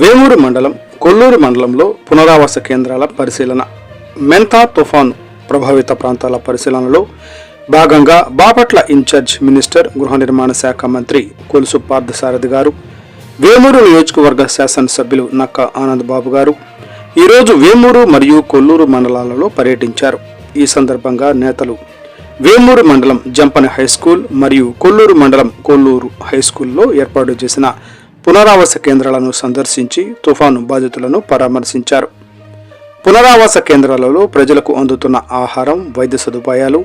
వేమూరు మండలం కొల్లూరు మండలంలో పునరావాస కేంద్రాల పరిశీలన. మెంతా తుఫాను ప్రభావిత ప్రాంతాల పరిశీలనలో భాగంగా బాపట్ల ఇన్ఛార్జ్ మినిస్టర్ గృహ నిర్మాణ శాఖ మంత్రి కొలుసు పార్థసారథి గారు వేమూరు నియోజకవర్గ శాసనసభ్యులు నక్క ఆనంద్ బాబు గారు ఈరోజు వేమూరు మరియు కొల్లూరు మండలాలలో పర్యటించారు. ఈ సందర్భంగా నేతలు వేమూరు మండలం జంపని హై స్కూల్ మరియు కొల్లూరు మండలం కొల్లూరు హై స్కూల్లో ఏర్పాటు చేసిన పునరావాస కేంద్రాలను సందర్శించి తుఫాను బాధితులను పరామర్శించారు. పునరావాస కేంద్రాలలో ప్రజలకు అందుతున్న ఆహారం వైద్య సదుపాయాలు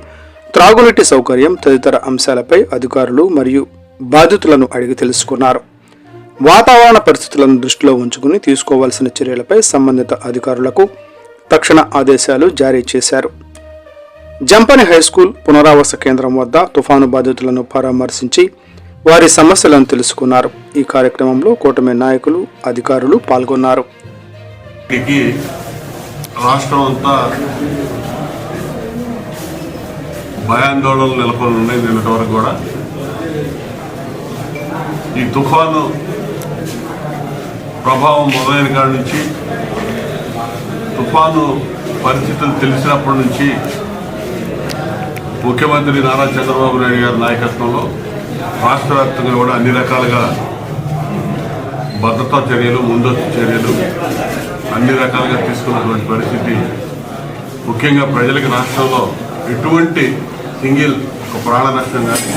త్రాగునీటి సౌకర్యం తదితర అంశాలపై అధికారులు మరియు బాధితులను అడిగి తెలుసుకున్నారు. వాతావరణ పరిస్థితులను దృష్టిలో ఉంచుకుని తీసుకోవాల్సిన చర్యలపై సంబంధిత అధికారులకు తక్షణ ఆదేశాలు జారీ చేశారు. జంపని హై స్కూల్ పునరావాస కేంద్రం వద్ద తుఫాను బాధితులను పరామర్శించి వారి సమస్యలను తెలుసుకున్నారు. ఈ కార్యక్రమంలో కూటమి నాయకులు అధికారులు పాల్గొన్నారు. రాష్ట్రం అంతా భయాందోళనలు నెలకొని ఉన్నాయి నిన్నటి వరకు కూడా. ఈ తుఫాను ప్రభావం మొదలైన కాడి నుంచి తుఫాను పరిస్థితులు తెలిసినప్పటి నుంచి ముఖ్యమంత్రి నారా చంద్రబాబు నాయుడు గారి నాయకత్వంలో రాష్ట్ర వ్యాప్తంగా కూడా అన్ని రకాలుగా భద్రతా చర్యలు ముందస్తు చర్యలు అన్ని రకాలుగా తీసుకున్నటువంటి పరిస్థితి. ముఖ్యంగా ప్రజలకు రాష్ట్రంలో ఎటువంటి సింగిల్ ఒక ప్రాణ నష్టం కానీ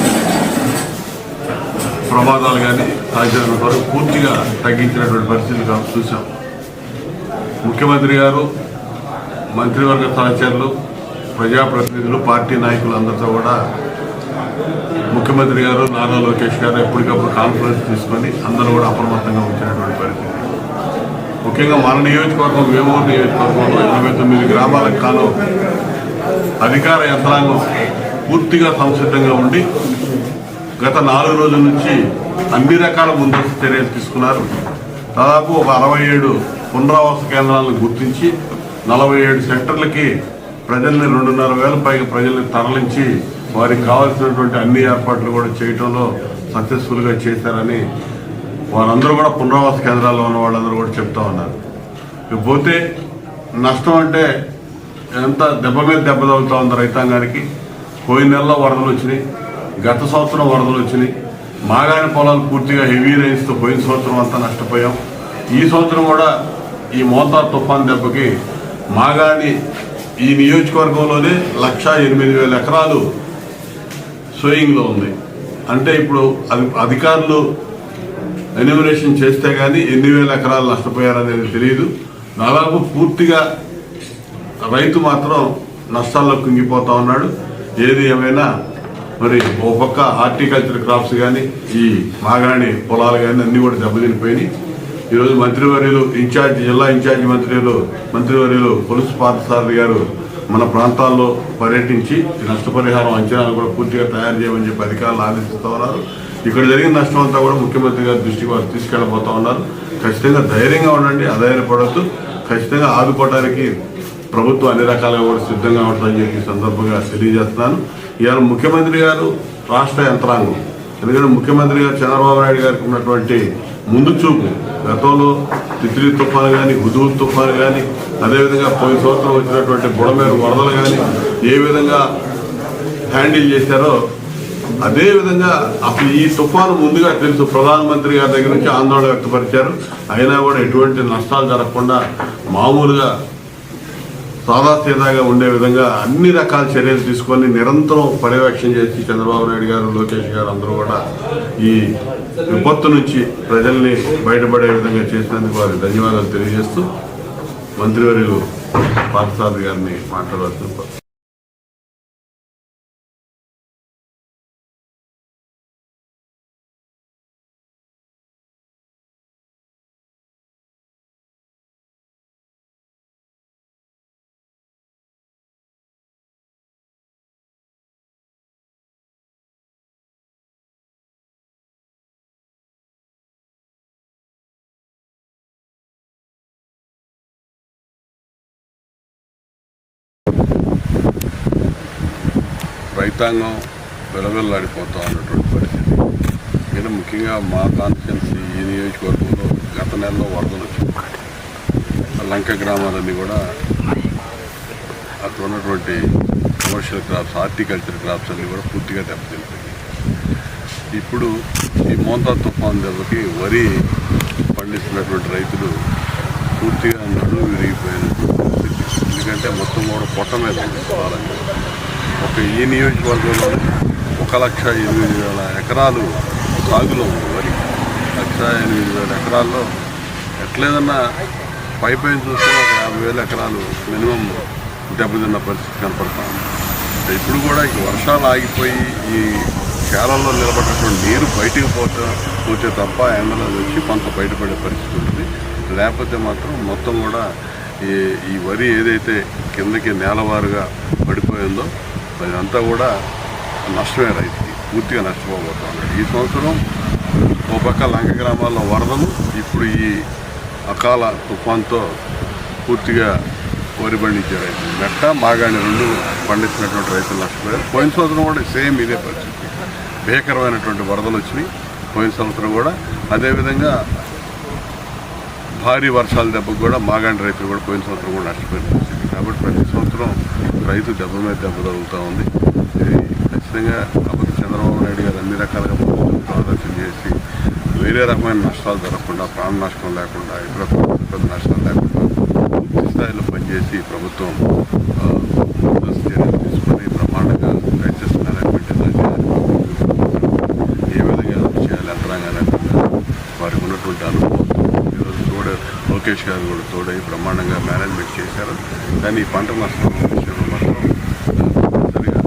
ప్రమాదాలు కానీ సాధ్యమైనంత వరకు పూర్తిగా తగ్గించినటువంటి పరిస్థితి కా- చూసాం ముఖ్యమంత్రి గారు మంత్రివర్గ సహచరులు ప్రజాప్రతినిధులు పార్టీ నాయకులు అందరితో కూడా ముఖ్యమంత్రి గారు నారా లోకేష్ గారు ఎప్పటికప్పుడు కాన్ఫరెన్స్ తీసుకొని అందరూ కూడా అప్రమత్తంగా ఉంచినటువంటి పరిస్థితి. ముఖ్యంగా మన నియోజకవర్గం వేమూరు నియోజకవర్గంలో ఎనభై తొమ్మిది గ్రామాలకు కాను అధికార యంత్రాంగం పూర్తిగా సంసిద్ధంగా ఉండి గత నాలుగు రోజుల నుంచి అన్ని రకాల ముందస్తు చర్యలు తీసుకున్నారు. దాదాపు ఒక అరవై ఏడు పునరావాస కేంద్రాలను గుర్తించి నలభై ఏడు సెంటర్లకి ప్రజల్ని రెండున్నర వేల పైగా ప్రజల్ని తరలించి వారికి కావాల్సినటువంటి అన్ని ఏర్పాట్లు కూడా చేయటంలో సక్సెస్ఫుల్గా చేశారని వారందరూ కూడా పునరావాస కేంద్రాల్లో ఉన్న వాళ్ళందరూ కూడా చెప్తా ఉన్నారు. ఇకపోతే నష్టం అంటే ఎంత దెబ్బ మీద దెబ్బ తగులుతూ ఉంది రైతాంగానికి. పోయిన నెలలో వరదలు వచ్చినాయి. గత సంవత్సరం వరదలు వచ్చినాయి. మాగాని పొలాలు పూర్తిగా హెవీ రైన్స్తో పోయిన సంవత్సరం అంతా నష్టపోయాం. ఈ సంవత్సరం కూడా ఈ మోతార్ తుఫాన్ దెబ్బకి మాగాణి ఈ నియోజకవర్గంలోనే లక్ష ఎనిమిది వేల ఎకరాలు సోయింగ్లో ఉంది. అంటే ఇప్పుడు అది అధికారులు ఎన్యూమరేషన్ చేస్తే కానీ ఎన్ని వేల ఎకరాలు నష్టపోయారనేది తెలియదు దాదాపు పూర్తిగా రైతు మాత్రం నష్టాల్లో కుంగిపోతా ఉన్నాడు. ఏది ఏమైనా మరి ఓ పక్క హార్టికల్చర్ క్రాప్స్ కానీ ఈ మాగాణి పొలాలు కానీ అన్నీ కూడా దెబ్బతినిపోయినాయి. ఈరోజు మంత్రివర్యులు ఇన్ఛార్జ్ జిల్లా ఇన్ఛార్జ్ మంత్రులు మంత్రివర్యులు పులుసు పార్థసారథి గారు మన ప్రాంతాల్లో పర్యటించి నష్టపరిహారం అంచనాలు కూడా పూర్తిగా తయారు చేయమని చెప్పి అధికారులు ఆదేశిస్తూ ఉన్నారు. ఇక్కడ జరిగిన నష్టం అంతా కూడా ముఖ్యమంత్రి గారి దృష్టికి వారు తీసుకెళ్ళబోతూ ఉన్నారు. ఖచ్చితంగా ధైర్యంగా ఉండండి అధైర్యపడద్దు. ఖచ్చితంగా ఆదుకోవడానికి ప్రభుత్వం అన్ని రకాలుగా కూడా సిద్ధంగా ఉంటుందని చెప్పి సందర్భంగా తెలియజేస్తున్నాను. ఇవాళ ముఖ్యమంత్రి గారు రాష్ట్ర యంత్రాంగం. ఎందుకంటే ముఖ్యమంత్రి గారు చంద్రబాబు నాయుడు గారికి ఉన్నటువంటి ముందు చూపు. గతంలో తిత్లీ తుఫాను కానీ హుజూర్ తుఫాను కానీ అదేవిధంగా పోయిన సంవత్సరం వచ్చినటువంటి బుడమేరు వరదలు కానీ ఏ విధంగా హ్యాండిల్ చేశారో అదేవిధంగా అసలు ఈ తుఫాను ముందుగా తెలుసు. ప్రధానమంత్రి గారి దగ్గర నుంచి ఆందోళన వ్యక్తపరిచారు. అయినా కూడా ఎటువంటి నష్టాలు జరగకుండా మామూలుగా సాదాసీదాగా ఉండే విధంగా అన్ని రకాల చర్యలు తీసుకొని నిరంతరం పర్యవేక్షణ చేసి చంద్రబాబు నాయుడు గారు లోకేష్ గారు అందరూ కూడా ఈ విపత్తు నుంచి ప్రజల్ని బయటపడే విధంగా చేసినందుకు వారికి ధన్యవాదాలు తెలియజేస్తూ మంత్రివర్యులు పార్థసారథి గారిని మాట్లాడవలసిన రైతాంగం వెలవెల్లాడిపోతా ఉన్నటువంటి పరిస్థితి. నేను ముఖ్యంగా మా కాన్స్టిట్యున్సీ ఈ నియోజకవర్గంలో గత నెలలో వరదలు వచ్చింది. ఆ లంక గ్రామాలన్నీ కూడా అక్కడ ఉన్నటువంటి కమర్షియల్ క్రాప్స్ హార్టికల్చర్ క్రాప్స్ అన్నీ కూడా పూర్తిగా దెబ్బతింటాయి ఇప్పుడు ఈ మోంతా తుఫాన్ దెబ్బకి వరి పండిస్తున్నటువంటి రైతులు పూర్తిగా నడుము విరిగిపోయినటువంటి పరిస్థితి. ఎందుకంటే మొత్తం కూడా పొట్ట మీద ఉంది. ఒక ఈ నియోజకవర్గంలో ఒక లక్ష ఎనిమిది వేల ఎకరాలు సాగులో ఉంది వరి లక్ష ఎనిమిది వేల ఎకరాల్లో ఎట్లేదన్నా పై పైన చూస్తే ఒక యాభై వేల ఎకరాలు మినిమం దెబ్బతిన్న పరిస్థితి కనపడుతుంది ఇప్పుడు కూడా ఈ వర్షాలు ఆగిపోయి ఈ కేరళలో నిలబడినటువంటి నీరు బయటికి పోతే పోతే తప్ప ఎండలో వచ్చి కొంత బయటపడే పరిస్థితి ఉంటుంది లేకపోతే మాత్రం మొత్తం కూడా ఈ ఈ వరి ఏదైతే కిందకి నేలవారుగా పడిపోయిందో అదంతా కూడా నష్టమే రైతుకి. పూర్తిగా నష్టపోబోతున్నాడు ఈ సంవత్సరం ఓ పక్క లంక గ్రామాల్లో వరదలు ఇప్పుడు ఈ అకాల తుఫాన్తో పూర్తిగా వరి పండించే రైతులు. మెట్ట మాగాణి రెండు పండించినటువంటి రైతులు నష్టపోయారు. పోయిన సంవత్సరం కూడా సేమ్ ఇదే పరిస్థితి. భీకరమైనటువంటి వరదలు వచ్చినాయి. పోయిన సంవత్సరం కూడా అదేవిధంగా భారీ వర్షాల దెబ్బకు కూడా మాగాండి రైతులు కూడా పోయిన సంవత్సరం కూడా నష్టపోయిన కాబట్టి ప్రతి సంవత్సరం రైతు దెబ్బ మీద దెబ్బ తగులుతూ ఉంది. ఇది ఖచ్చితంగా కాబట్టి చంద్రబాబు నాయుడు గారు అన్ని రకాలుగా ఆలోచన చేసి వేరే రకమైన నష్టాలు జరగకుండా ప్రాణ నష్టం లేకుండా ఇతర పెద్ద నష్టాలు లేకుండా పూర్తి స్థాయిలో పనిచేసి ప్రభుత్వం ఆ, చర్యలు తీసుకొని ప్రమాణంగా క్రైసిస్ మేనేజ్మెంట్ ఎలా చేయాలి ఏ విధంగా అభివృద్ధి చేయాలి యంత్రాంగాన్ని వారికి ఉన్నటువంటి అనుభవం లోకేష్ గారు కూడా తోడై బ్రహ్మాండంగా మేనేజ్మెంట్ చేశారు. కానీ ఈ పంట నష్టం విషయంలో మాత్రం సరిగా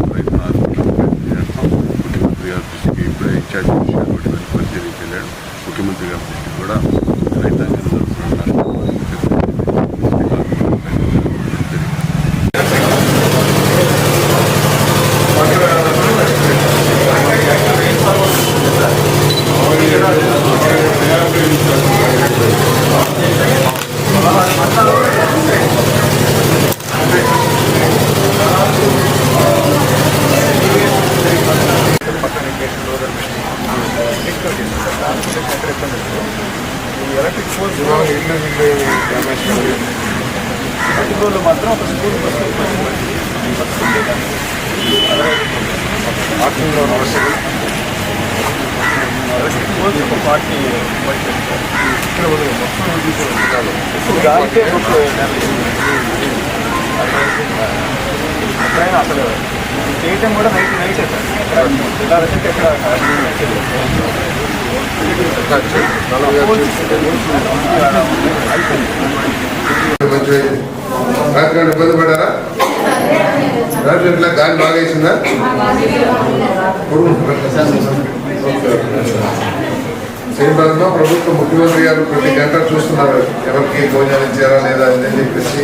చేస్తాం. ముఖ్యమంత్రి గారి దృష్టికి ఇప్పుడే ఇన్ఛార్జ్ విషయాలు కూడా ముఖ్యమంత్రి గారి దృష్టికి కూడా రైతాంగం జరుగుతున్న నష్టాన్ని దృష్టికి ఆదుకోవడానికి ప్రయత్నం జరిగింది. ఈ ఎలక్ట్రిక్ పోల్స్ ఇల్లు ఇల్లు డ్యామేజ్ అటుకోళ్ళు మాత్రం ఒక స్కూల్ బస్సు వాకింగ్లో నడుస్తుంది ఎలక్ట్రిక్ పోల్స్ ఒక పార్టీ ఇక్కడ ఉంది, చేయటం కూడా నైట్ నైట్ సార్ ఇలా వచ్చి రాత్రి ఇబ్బంది పడారా రాత్రి ఎట్లా గాలి బాగా వేసిందా? శ్రీనివాసంలో ప్రభుత్వ ముఖ్యమంత్రి గారు ప్రతి గంట చూస్తున్నారు ఎవరికి భోజనం ఇచ్చారా లేదా అని చెప్పేసి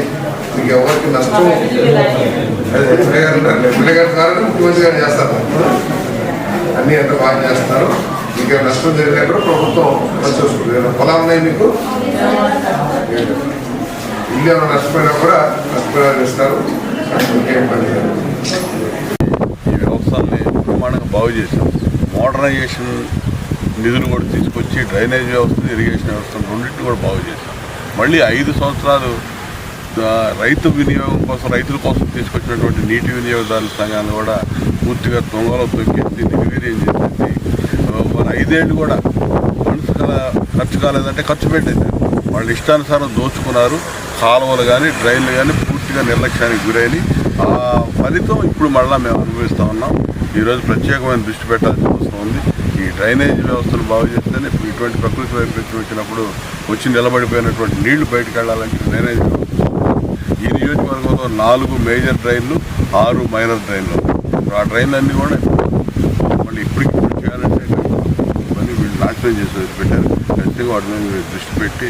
మీకు ఎవరికి నష్టం ఎమ్మెల్యే గారు ఉన్నారు. ఎమ్మెల్యే గారు కారణం ముఖ్యమంత్రి గారు చేస్తారు. అన్నీ అంత బాగా చేస్తారు. మీకు నష్టం జరిగినా కూడా ప్రభుత్వం చూసుకుంటుంది పొలాలు ఉన్నాయి మీకు? ఇల్లు ఏమైనా నష్టపోయినా కూడా నష్టపరిహారం ఇస్తారు. ఇంకేం పని లేదు. ఈ వ్యవస్థల్ని ప్రమాణంగా బాగు చేశాం. మోడర్నైజేషన్ నిధులు కూడా తీసుకొచ్చి డ్రైనేజ్ వ్యవస్థ ఇరిగేషన్ వ్యవస్థను రెండింటిని కూడా బాగు చేశాం. మళ్ళీ ఐదు సంవత్సరాలు రైతు వినియోగం కోసం రైతుల కోసం తీసుకొచ్చినటువంటి నీటి వినియోగదారుల సంఘాన్ని కూడా పూర్తిగా తొంగలో తొక్కేసి నిర్వీర్యం చేసేసి మన ఐదేళ్ళు కూడా ఫండ్స్ ఖర్చు కాలేదంటే ఖర్చు పెట్టేశారు. వాళ్ళు ఇష్టానుసారం దోచుకున్నారు. కాలువలు కానీ డ్రైన్లు కానీ పూర్తిగా నిర్లక్ష్యానికి గురైనవి. ఆ ఫలితం ఇప్పుడు మళ్ళీ మేము అనుభవిస్తూ ఉన్నాం. ఈరోజు ప్రత్యేకమైన దృష్టి పెట్టాల్సిన అవసరం ఉంది. ఈ డ్రైనేజ్ వ్యవస్థను బాగు చేస్తేనే ఇటువంటి ప్రకృతి వైపరీత్యం వచ్చినప్పుడు వచ్చి నిలబడిపోయినటువంటి నీళ్ళు బయటకు వెళ్ళాలంటే డ్రైనేజ్ వ్యవస్థ. ఈ నియోజకవర్గంలో నాలుగు మేజర్ డ్రైన్లు ఆరు మైనర్ డ్రైన్లు. ఆ డ్రైన్లు అన్నీ కూడా మళ్ళీ ఇప్పటికి చేయాలంటే మళ్ళీ వీళ్ళు నాశనం చేసి పెట్టారు. ఖచ్చితంగా వాటి మీద దృష్టి పెట్టి